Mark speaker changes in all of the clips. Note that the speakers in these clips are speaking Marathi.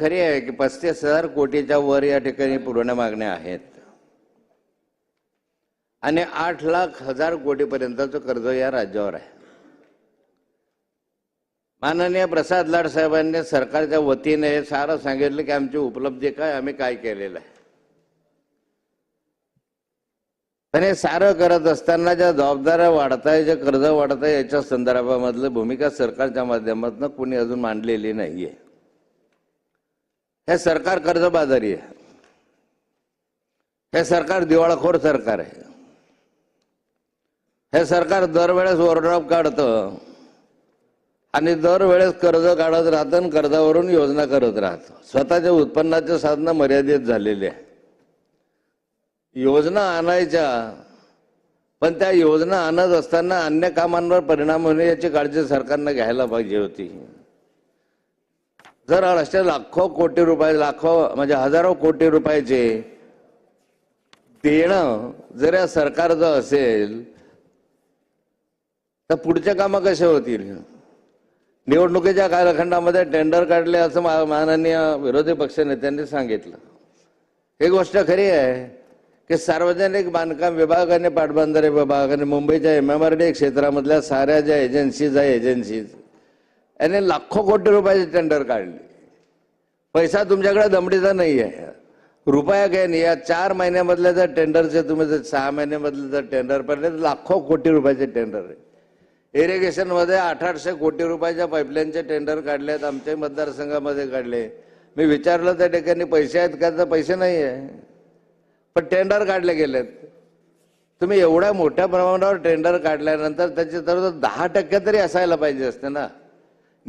Speaker 1: खरे आहे की पस्तीस हजार कोटीच्या वर या ठिकाणी पूर्ण मागण्या आहेत. आणि आठ लाख हजार कोटीपर्यंतचं कर्ज या राज्यावर आहे. माननीय प्रसाद लाड साहेबांनी सरकारच्या वतीने हे सारं सांगितलं की आमची उपलब्धी काय आम्ही काय केलेलं आहे. पण हे सारं करत असताना ज्या जबाबदाऱ्या वाढताय जे कर्ज वाढताय याच्या संदर्भामधलं भूमिका सरकारच्या माध्यमातून कुणी अजून मांडलेली नाहीये. हे सरकार कर्जबाजारी आहे. हे सरकार दिवाळखोर सरकार आहे. हे सरकार दरवेळेस ओव्हरड्राफ्ट काढतं आणि दरवेळेस कर्ज काढत राहतं आणि कर्जावरून योजना करत राहतं. स्वतःच्या उत्पन्नाचे साधनं मर्यादित झालेली आहे. योजना आणायच्या पण त्या योजना आणत असताना अन्य कामांवर परिणाम होणे याची काळजी सरकारनं घ्यायला पाहिजे होती. जर असे लाखो कोटी रुपये लाखो म्हणजे हजारो कोटी रुपयाचे देणं जर या सरकारचं असेल तर पुढच्या कामं कसे होतील? निवडणुकीच्या कालखंडामध्ये टेंडर काढले असं माननीय विरोधी पक्षनेत्यांनी सांगितलं. ही गोष्ट खरी आहे की सार्वजनिक बांधकाम विभाग आणि पाटबंधारे विभाग आणि मुंबईच्या एम एम आर डी क्षेत्रामधल्या साऱ्या ज्या एजन्सीज आहे एजन्सीज याने लाखो कोटी रुपयाचे टेंडर काढले. पैसा तुमच्याकडे दमडीचा नाही आहे रुपया काय नाही या चार महिन्यामधल्या जर टेंडरचे तुम्ही जर सहा महिन्यामधले जर टेंडर पडले तर लाखो कोटी रुपयाचे टेंडर आहे. इरिगेशनमध्ये आठ आठशे कोटी रुपयाच्या पाईपलाईनचे टेंडर काढले आहेत आमच्या मतदारसंघामध्ये काढले. मी विचारलं त्या ठिकाणी पैसे आहेत का तर पैसे नाही आहे पण टेंडर काढले गेलेत. तुम्ही एवढ्या मोठ्या प्रमाणावर टेंडर काढल्यानंतर त्याची तर दहा टक्के तरी असायला पाहिजे असते ना.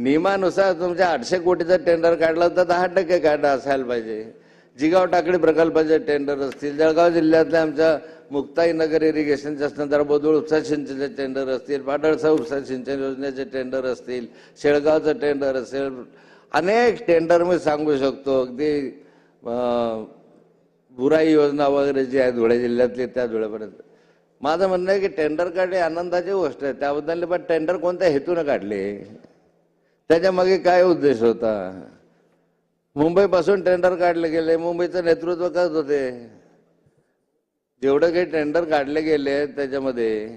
Speaker 1: नियमानुसार तुमच्या आठशे कोटीचं टेंडर काढलं तर दहा टक्के काढा असायला पाहिजे. जिगाव टाकळी प्रकल्पाचे टेंडर असतील जळगाव जिल्ह्यातल्या आमच्या मुक्ताई नगर इरिगेशनच्या संदर्भात बोदूळ उपसा सिंचनचे टेंडर असतील पाडळसा उपसा सिंचन योजनेचे टेंडर असतील शेळगावचं टेंडर असेल अनेक टेंडर मी सांगू शकतो. अगदी बुराई योजना वगैरे जी आहे धुळे जिल्ह्यातली त्या धुळेपर्यंत माझं म्हणणं आहे की टेंडर काढले आनंदाची गोष्ट आहे. त्याबद्दल पण टेंडर कोणत्या हेतूनं काढले? त्याच्यामागे काय उद्देश होता? मुंबईपासून टेंडर काढले गेले. मुंबईचं नेतृत्व करत होते. जेवढं काही टेंडर काढले गेले त्याच्यामध्ये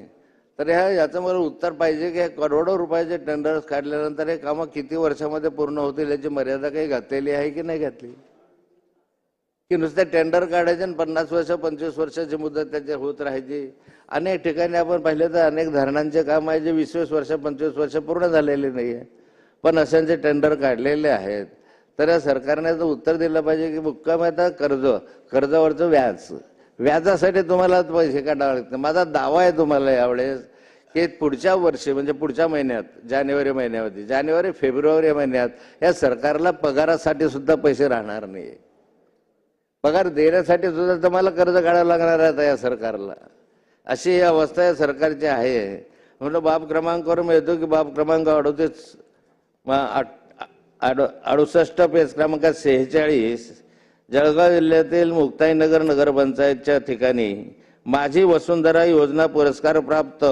Speaker 1: तर ह्या याचं मला उत्तर पाहिजे की करोडो रुपयाचे टेंडर काढल्यानंतर हे कामं किती वर्षामध्ये पूर्ण होतील याची मर्यादा काही घातलेली आहे की नाही घातली? की नुसते टेंडर काढायचे आणि पन्नास वर्ष पंचवीस वर्षाची मुदत त्याचे होत राहायची? अनेक ठिकाणी आपण पाहिले तर अनेक धरणांचे काम आहे जे वीस वीस वर्ष पंचवीस वर्ष पूर्ण झालेले नाही आहे पण अशांचे टेंडर काढलेले आहेत. तर या सरकारने तर उत्तर दिलं पाहिजे की मुक्काम आता कर्ज कर्जावरचं व्याज. व्याजासाठी तुम्हाला पैसे काढावे लागते माझा दावा आहे तुम्हाला यावेळेस की पुढच्या वर्षी म्हणजे पुढच्या महिन्यात जानेवारी महिन्यामध्ये जानेवारी फेब्रुवारी महिन्यात या सरकारला पगारासाठी सुद्धा पैसे राहणार नाही पगार देण्यासाठी सुद्धा तुम्हाला कर्ज काढावं लागणार आहे आता या सरकारला. अशी ही अवस्था या सरकारची आहे. म्हटलं बाब क्रमांकावर मिळतो की बाब क्रमांक वाढवतेच. अडुसष्ट पेज क्रमांक सेहेचाळीस जळगाव जिल्ह्यातील मुक्ताईनगर नगरपंचायतच्या ठिकाणी माझी वसुंधरा योजना पुरस्कार प्राप्त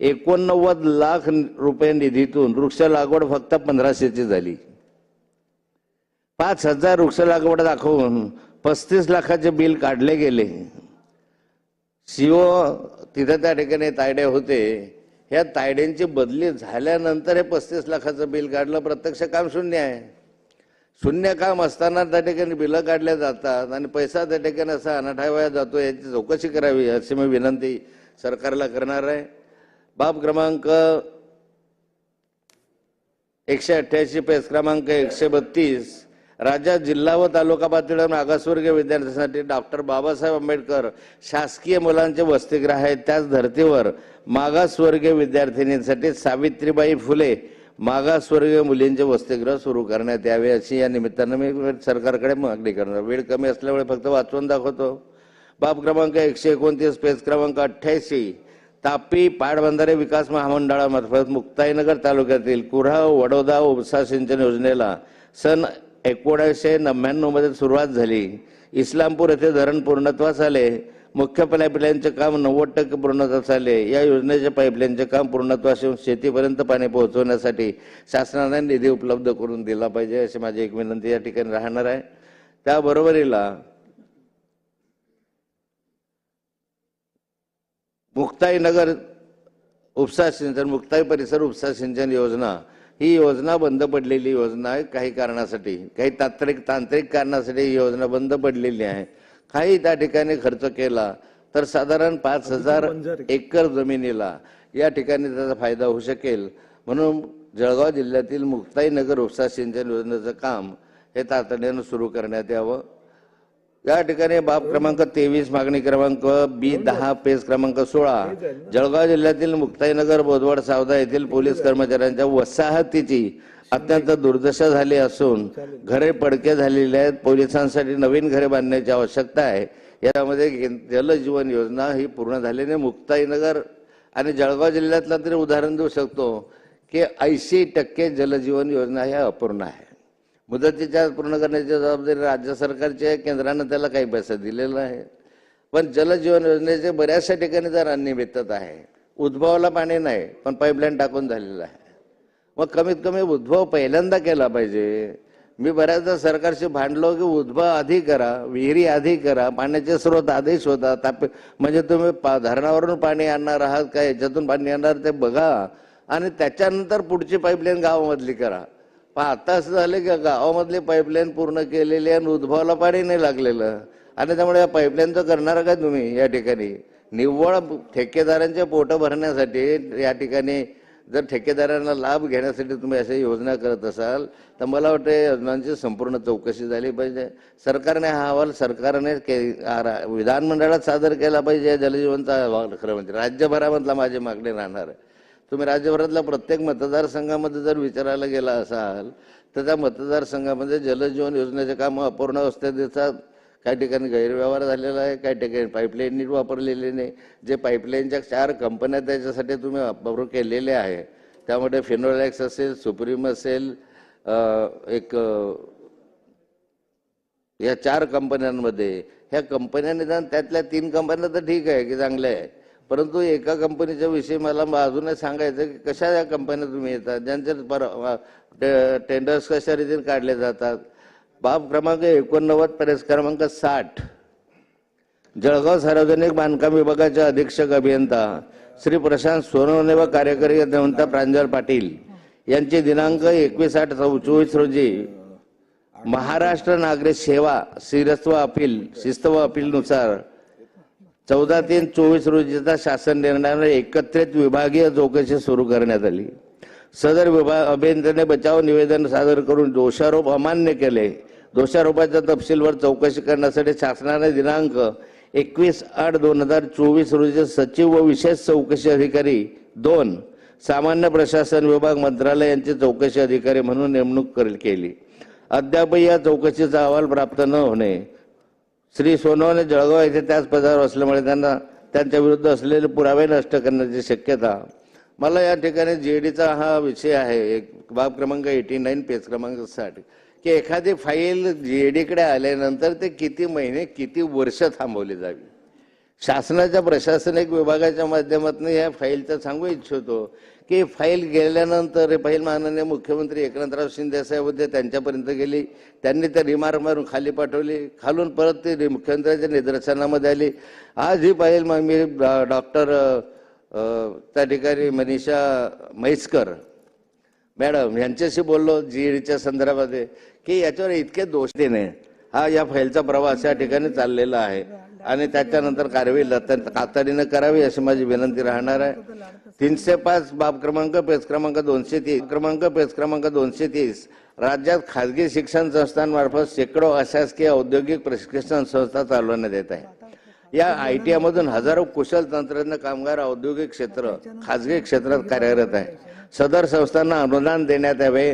Speaker 1: एकोणनव्वद लाख रुपये निधीतून वृक्ष लागवड फक्त पंधराशेची झाली. पाच हजार वृक्ष लागवड दाखवून पस्तीस लाखाचे बिल काढले गेले. सीओ तिथे त्या ठिकाणी तायडे होते. ह्या तायड्यांची बदली झाल्यानंतर हे पस्तीस लाखाचं बिल काढलं प्रत्यक्ष काम शून्य आहे. शून्य काम असताना त्या ठिकाणी बिलं काढल्या जातात आणि पैसा त्या ठिकाणी असा अनाठाव्या जातो याची चौकशी करावी अशी मी विनंती सरकारला करणार आहे. बाब क्रमांक एकशे अठ्ठ्याऐंशी पेज क्रमांक एकशे बत्तीस राज्यात जिल्हा व तालुका पातळीवर मागासवर्गीय विद्यार्थ्यांसाठी डॉक्टर बाबासाहेब आंबेडकर शासकीय मुलांचे वसतिगृह आहेत. त्याच धर्तीवर मागासवर्गीय विद्यार्थिनींसाठी सावित्रीबाई फुले मागासवर्गीय मुलींचे वसतिगृह सुरू करण्यात यावे अशी या निमित्तानं मी सरकारकडे मागणी करणार वेळ कमी असल्यामुळे फक्त वाचून दाखवतो. बाब क्रमांक एकशे एकोणतीस पेज क्रमांक अठ्ठ्याऐंशी तापी पाटबंधारे विकास महामंडळामार्फत मुक्ताईनगर तालुक्यातील कुऱ्हा वडोदा उपसा सिंचन योजनेला सन एकोणीसशे नव्याण्णवमध्ये सुरुवात झाली. इस्लामपूर येथे धरण पूर्णत्वास आले. मुख्य पाईपलाईनचे काम नव्वद टक्के पूर्णत्वास आले. या योजनेच्या पाईपलाईनचे काम पूर्णत्वास येऊन शेतीपर्यंत पाणी पोहोचवण्यासाठी शासनाने निधी उपलब्ध करून दिला पाहिजे अशी माझी एक विनंती या ठिकाणी राहणार आहे. त्याबरोबरीला मुक्ताई नगर उपसा सिंचन मुक्ताई परिसर उपसा सिंचन योजना ही योजना बंद पडलेली योजना आहे काही कारणासाठी. काही तांत्रिक तांत्रिक कारणासाठी ही योजना बंद पडलेली आहे. काही त्या ठिकाणी खर्च केला तर साधारण पाच हजार एकर जमिनीला या ठिकाणी त्याचा फायदा होऊ शकेल. म्हणून जळगाव जिल्ह्यातील मुक्ताई नगर उपसा सिंचन योजनेचं काम हे तातडीनं सुरू करण्यात यावं. या ठिकाणी बाब क्रमांक तेवीस मागणी क्रमांक बी दहा पेज क्रमांक सोळा जळगाव जिल्ह्यातील मुक्ताईनगर बोदवड सावदा येथील पोलीस कर्मचाऱ्यांच्या वसाहतीची अत्यंत दुर्दशा झाली असून घरे पडके झालेली आहेत. पोलिसांसाठी नवीन घरे बांधण्याची आवश्यकता आहे. यामध्ये कें- जलजीवन योजना ही पूर्ण झाल्याने मुक्ताईनगर आणि जळगाव जिल्ह्यातला तरी उदाहरण देऊ शकतो की ऐंशी टक्के जलजीवन योजना ह्या अपूर्ण आहे. मुदतीच्या पूर्ण करण्याची जबाबदारी राज्य सरकारची आहे केंद्रानं त्याला काही पैसा दिलेला आहे पण जलजीवन योजनेचे बऱ्याचशा ठिकाणी जर अनियमितता आहे. उद्भवाला पाणी नाही पण पाईपलाईन टाकून झालेलं आहे. मग कमीत कमी उद्भव पहिल्यांदा केला पाहिजे. मी बऱ्याचदा सरकारशी भांडलो की उद्भव आधी करा विहिरी आधी करा पाण्याचे स्रोत आधी शोधा. ताप म्हणजे तुम्ही पा धरणावरून पाणी आणणार आहात का याच्यातून पाणी आणणार ते बघा. आणि त्याच्यानंतर पुढची पाईपलाईन गावामधली करा. पण आता असं झालं की गावामधली पाईपलाईन पूर्ण केलेली आणि उद्भवाला पाणी नाही लागलेलं. आणि त्यामुळे या पाईपलाईनचं करणार का तुम्ही या ठिकाणी? निव्वळ ठेकेदारांच्या पोटं भरण्यासाठी या ठिकाणी जर ठेकेदारांना लाभ घेण्यासाठी तुम्ही अशा योजना करत असाल तर मला वाटतं या योजनांची संपूर्ण चौकशी झाली पाहिजे. सरकारने हा अहवाल सरकारने के- विधानमंडळात सादर केला पाहिजे जलजीवनचा अहवाल खरं म्हणजे. राज्यभरामधला माझी मागणी राहणार आहे. तुम्ही राज्यभरातल्या प्रत्येक मतदारसंघामध्ये जर विचारायला गेला असाल तर त्या मतदारसंघामध्ये जलजीवन योजनेचे काम अपूर्ण अवस्थेत दिसतात काही ठिकाणी गैरव्यवहार झालेला आहे काही ठिकाणी पाईपलाईन नीट वापरलेली नाही. जे पाईपलाईनच्या चार कंपन्या त्याच्यासाठी तुम्ही वापर केलेले आहे. त्यामध्ये फिनोलॅक्स असेल सुप्रीम असेल एक या चार कंपन्यांमध्ये ह्या कंपन्या निदान त्यातल्या तीन कंपन्या तर ठीक आहे की चांगल्या आहे. परंतु एका कंपनीच्या विषयी मला अजूनही सांगायचं की कशा या कंपन्या तुम्ही येतात ज्यांचे पर टेंडर्स कशा रीतीने काढले जातात. बाब क्रमांक एकोणनव्वद प्रेस क्रमांक साठ. जळगाव सार्वजनिक बांधकाम विभागाचे अधीक्षक अभियंता श्री प्रशांत सोनवणे व कार्यकारी अभियंता प्रांजल पाटील यांचे दिनांक एकवीस आठ चौ- चोवीस रोजी महाराष्ट्र नागरिक सेवा शिरस्व अपील शिस्त व अपीलनुसार चौदा तीन चोवीस रोजीचा शासन निर्णयाने एकत्रित विभागीय चौकशी सुरू करण्यात आली. सदर विभाग अभियंत्याने बचाव निवेदन सादर करून दोषारोप अमान्य केले. दोषारोपाच्या तपशीलवर चौकशी करण्यासाठी शासनाने दिनांक एकवीस आठ दोन हजार चोवीस रोजी सचिव व विशेष चौकशी अधिकारी दोन सामान्य प्रशासन विभाग मंत्रालय यांचे चौकशी अधिकारी म्हणून नेमणूक केली. अद्याप या चौकशीचा अहवाल प्राप्त न होणे श्री सोनवणे जळगाव येथे त्याच पदावर असल्यामुळे त्यांना त्यांच्या विरुद्ध असलेले पुरावे नष्ट करण्याची शक्यता. मला या ठिकाणी जेडीचा हा विषय आहे. एक बाब क्रमांक एटी नाईन पेज क्रमांक साठ. की एखादी फाईल जेडीकडे आल्यानंतर ते किती महिने किती वर्ष थांबवली जावी? शासनाच्या प्रशासनिक विभागाच्या माध्यमातून या फाईलचं सांगू इच्छितो. की फाईल गेल्यानंतर फाईल माननीय मुख्यमंत्री एकनाथराव शिंदे साहेब होते त्यांच्यापर्यंत गेली. त्यांनी त्या रिमार्क मारून खाली पाठवली. खालून परत ती मुख्यमंत्र्यांच्या निदर्शनामध्ये आली. आज ही फाईल मग मी डॉक्टर त्या ठिकाणी मनीषा म्हैसकर मॅडम यांच्याशी बोललो जी ईडीच्या संदर्भामध्ये की याच्यावर इतके दोष देणे हा या फाईलचा प्रवास या ठिकाणी चाललेला आहे. आणि त्याच्यानंतर कारवाई तातडीनं करावी अशी माझी विनंती राहणार आहे. तीनशे पाच बाब क्रमांक पेज क्रमांक दोनशे तीस क्रमांक पेज क्रमांक दोनशे तीस. राज्यात खाजगी शिक्षण संस्थांमार्फत शेकडो अशासकीय औद्योगिक प्रशिक्षण संस्था चालवण्यात येत आहे. या आय टी मधून हजारो कुशल तंत्रज्ञ कामगार औद्योगिक क्षेत्र खाजगी क्षेत्रात कार्यरत आहे सदर संस्थांना अनुदान देण्यात यावे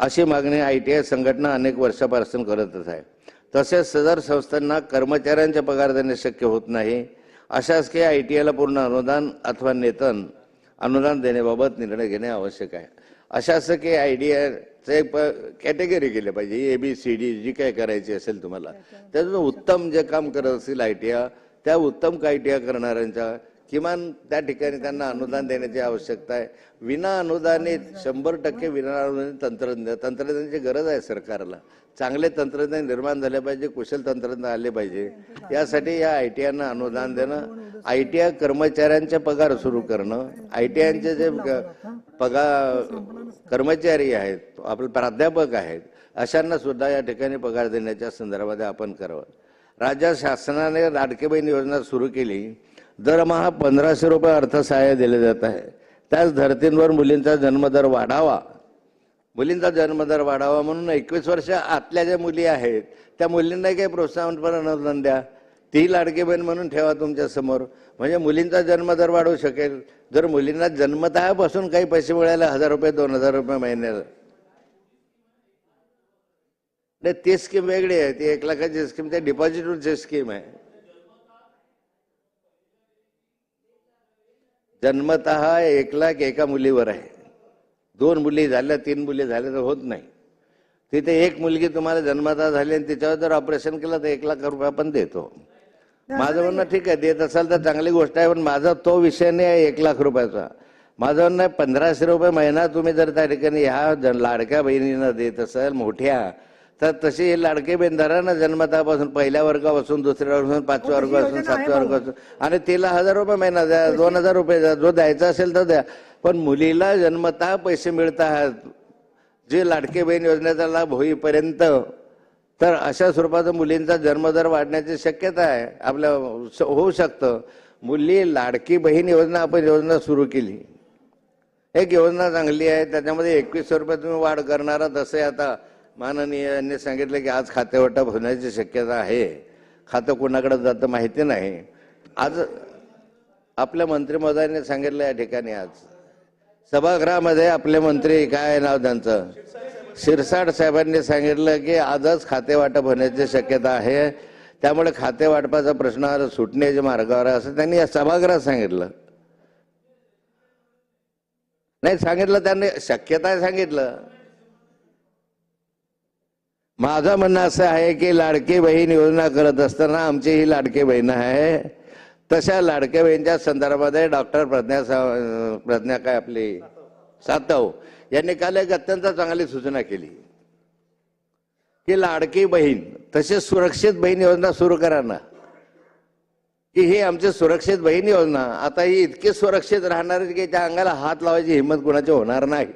Speaker 1: अशी मागणी आय टी आय संघटना अनेक वर्षापासून करतच आहे. तसेच सदर संस्थांना कर्मचाऱ्यांचे पगार देणे शक्य होत नाही. अशासकीय आय टी आयला पूर्ण अनुदान अथवा नेतन अनुदान देण्याबाबत निर्णय घेणे आवश्यक आहे. अशासकीय आय डी आयचे कॅटेगरी केले पाहिजे. A B C D G काय करायची असेल तुम्हाला. त्यातून उत्तम जे काम करत असेल आय टी आय त्या उत्तम आय टी आय करणाऱ्यांच्या किमान त्या ठिकाणी त्यांना अनुदान देण्याची आवश्यकता आहे. विना अनुदानित शंभर टक्के विना अनुदानित तंत्रज्ञान तंत्रज्ञानाची गरज आहे सरकारला. चांगले तंत्रज्ञान निर्माण झाले पाहिजे कुशल तंत्रज्ञान आले पाहिजे. यासाठी या आय टी आयना अनुदान देणं आय टी आय कर्मचाऱ्यांचे पगार सुरू करणं आय टी आयचे जे पगार कर्मचारी आहेत आपले प्राध्यापक आहेत अशांना सुद्धा या ठिकाणी पगार देण्याच्या संदर्भात आपण करावं. राज्य शासनाने लाडकी बहीण योजना सुरू केली. दरमहा पंधराशे रुपये अर्थसहाय्य दिले जात आहे त्याच धर्तींवर मुलींचा जन्मदर वाढावा. मुलींचा जन्मदर वाढावा म्हणून एकवीस वर्ष आतल्या ज्या मुली आहेत त्या मुलींना काही प्रोत्साहनपर अनुदान द्या. ती लाडकी बहीण म्हणून ठेवा तुमच्यासमोर. म्हणजे मुलींचा जन्मदर वाढू शकेल. जर मुलींना जन्मतःपासून काही पैसे मिळाले हजार रुपये दोन हजार रुपये महिन्याला नाही ती स्कीम वेगळी आहे. ती एक लाखाची स्कीम ते डिपॉझिटवरची स्कीम आहे. जन्मत एक लाख एका मुलीवर आहे. दोन मुली झाल्या तीन मुली झाल्या तर होत नाही. तिथे एक मुलगी तुम्हाला जन्मता झाली आणि तिच्यावर जर ऑपरेशन केलं तर एक लाख रुपये आपण देतो. माझं म्हणणं ठीक आहे देत असाल तर चांगली गोष्ट आहे पण माझा तो विषय नाही आहे एक लाख रुपयाचा. माझं म्हणणं आहे पंधराशे रुपये महिना तुम्ही जर त्या ठिकाणी ह्या लाडक्या बहिणींना देत असाल मोठ्या तर तशी ही लाडकी बहीण धरा ना जन्मतापासून पहिल्या वर्गापासून दुसऱ्या वर्गापासून पाचव्या वर्गापासून सातव्या. वर्गापासून. आणि तिला हजार रुपये महिना द्या दोन हजार रुपये द्या जो द्यायचा असेल तर द्या. पण मुलीला जन्मतः पैसे मिळतात. जे लाडके बहीण योजनेचा लाभ होईपर्यंत तर अशा स्वरूपाचा मुलींचा जन्मदर वाढण्याची शक्यता आहे. आपल्या होऊ शकतं. मुली लाडकी बहीण योजना आपण योजना सुरू केली. एक योजना चांगली आहे त्याच्यामध्ये एकवीसशे रुपये तुम्ही वाढ करणारा तसे आता. माननीय यांनी सांगितलं की आज खातेवाटप होण्याची शक्यता आहे. खातं कोणाकडे जातं माहिती नाही. आज आपल्या मंत्री सांगितलं या ठिकाणी आज. सभागृहामध्ये आपले मंत्री काय आहे नाव त्यांचं? शिरसाट साहेबांनी सांगितलं की आजच खाते वाटप होण्याची शक्यता आहे. त्यामुळे खाते वाटपाचा प्रश्न सुटण्याच्या मार्गावर असं त्यांनी या सभागृहात सांगितलं. नाही सांगितलं त्यांनी शक्यता आहे सांगितलं. माझं म्हणणं असं आहे की लाडकी बहीण योजना करत असताना आमची ही लाडकी बहीण आहे. तशा लाडक्या बहीणच्या संदर्भामध्ये डॉक्टर प्रज्ञा सा- प्रज्ञा काय आपली? सातव यांनी काल एक अत्यंत चांगली सूचना केली. की लाडकी बहीण तसेच सुरक्षित बहीण योजना सुरू करा ना. की ही आमची सुरक्षित बहीण योजना आता ही इतकी सुरक्षित राहणार की त्या अंगाला हात लावायची हिंमत कुणाची होणार नाही.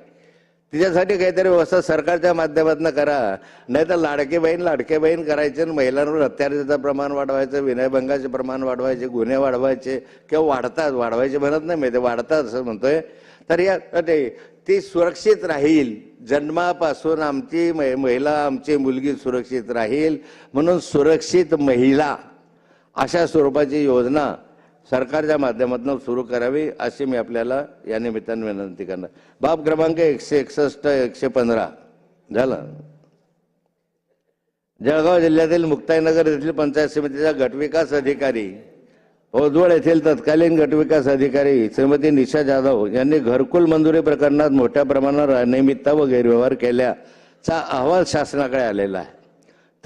Speaker 1: तिच्यासाठी काहीतरी व्यवस्था सरकारच्या माध्यमातून करा. नाही तर लाडके बहीण लाडके बहीण करायचे आणि महिलांवर अत्याचाराचं प्रमाण वाढवायचं विनयभंगाचे प्रमाण वाढवायचे गुन्हे वाढवायचे किंवा वाढतात वाढवायचे म्हणत नाही मी ते वाढतात असं म्हणतोय. तर या ते ती सुरक्षित राहील. जन्मापासून आमची मै- महिला आमची मुलगी सुरक्षित राहील. म्हणून सुरक्षित महिला अशा स्वरूपाची योजना सरकारच्या माध्यमातून सुरू करावी अशी मी आपल्याला या निमित्तानं विनंती करणार. बाब क्रमांक एकशे एकसष्ट एकशे पंधरा. झालं? जळगाव जिल्ह्यातील मुक्ताईनगर येथील पंचायत समितीचा गटविकास अधिकारी ओजवळ येथील तत्कालीन गटविकास अधिकारी श्रीमती निशा जाधव यांनी घरकुल मंजुरी प्रकरणात मोठ्या प्रमाणावर अनियमितता व गैरव्यवहार केल्याचा अहवाल शासनाकडे आलेला आहे.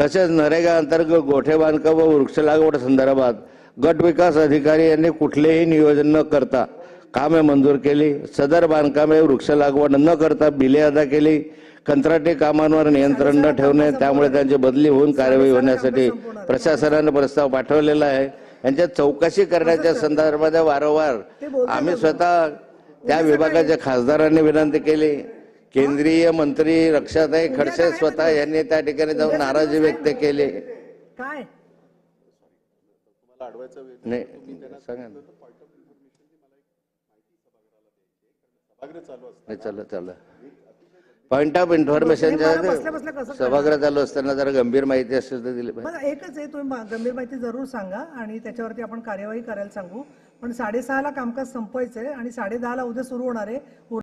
Speaker 1: तसेच नरेगा अंतर्गत गोठे बांधकाम व वृक्ष लागवड संदर्भात गट विकास अधिकारी यांनी कुठलेही नियोजन न करता कामे मंजूर केली. सदर बांधकामे वृक्ष लागवड न करता बिले अदा केली. कंत्राटी कामांवर नियंत्रण न ठेवणे त्यामुळे त्यांची बदली होऊन कार्यवाही होण्यासाठी प्रशासनाने प्रस्ताव पाठवलेला आहे. यांच्या चौकशी करण्याच्या संदर्भात वारंवार आम्ही स्वतः त्या विभागाच्या खासदारांनी विनंती केली. केंद्रीय मंत्री रक्षाताई खडसे स्वतः यांनी त्या ठिकाणी जाऊन नाराजी व्यक्त केली.
Speaker 2: काय?
Speaker 1: नाही सांगा ना. नाही चाललं चाललं. पॉइंट ऑफ इन्फॉर्मेशनच्या
Speaker 2: कसं
Speaker 1: सभागृह चालू असताना जरा गंभीर माहिती असेल तर दिली पाहिजे.
Speaker 2: एकच आहे तुम्ही गंभीर माहिती जरूर सांगा आणि त्याच्यावरती आपण कार्यवाही करायला सांगू. पण साडेसहाला कामकाज संपवायचंय आणि साडेदहाला उद्या सुरू होणार आहे.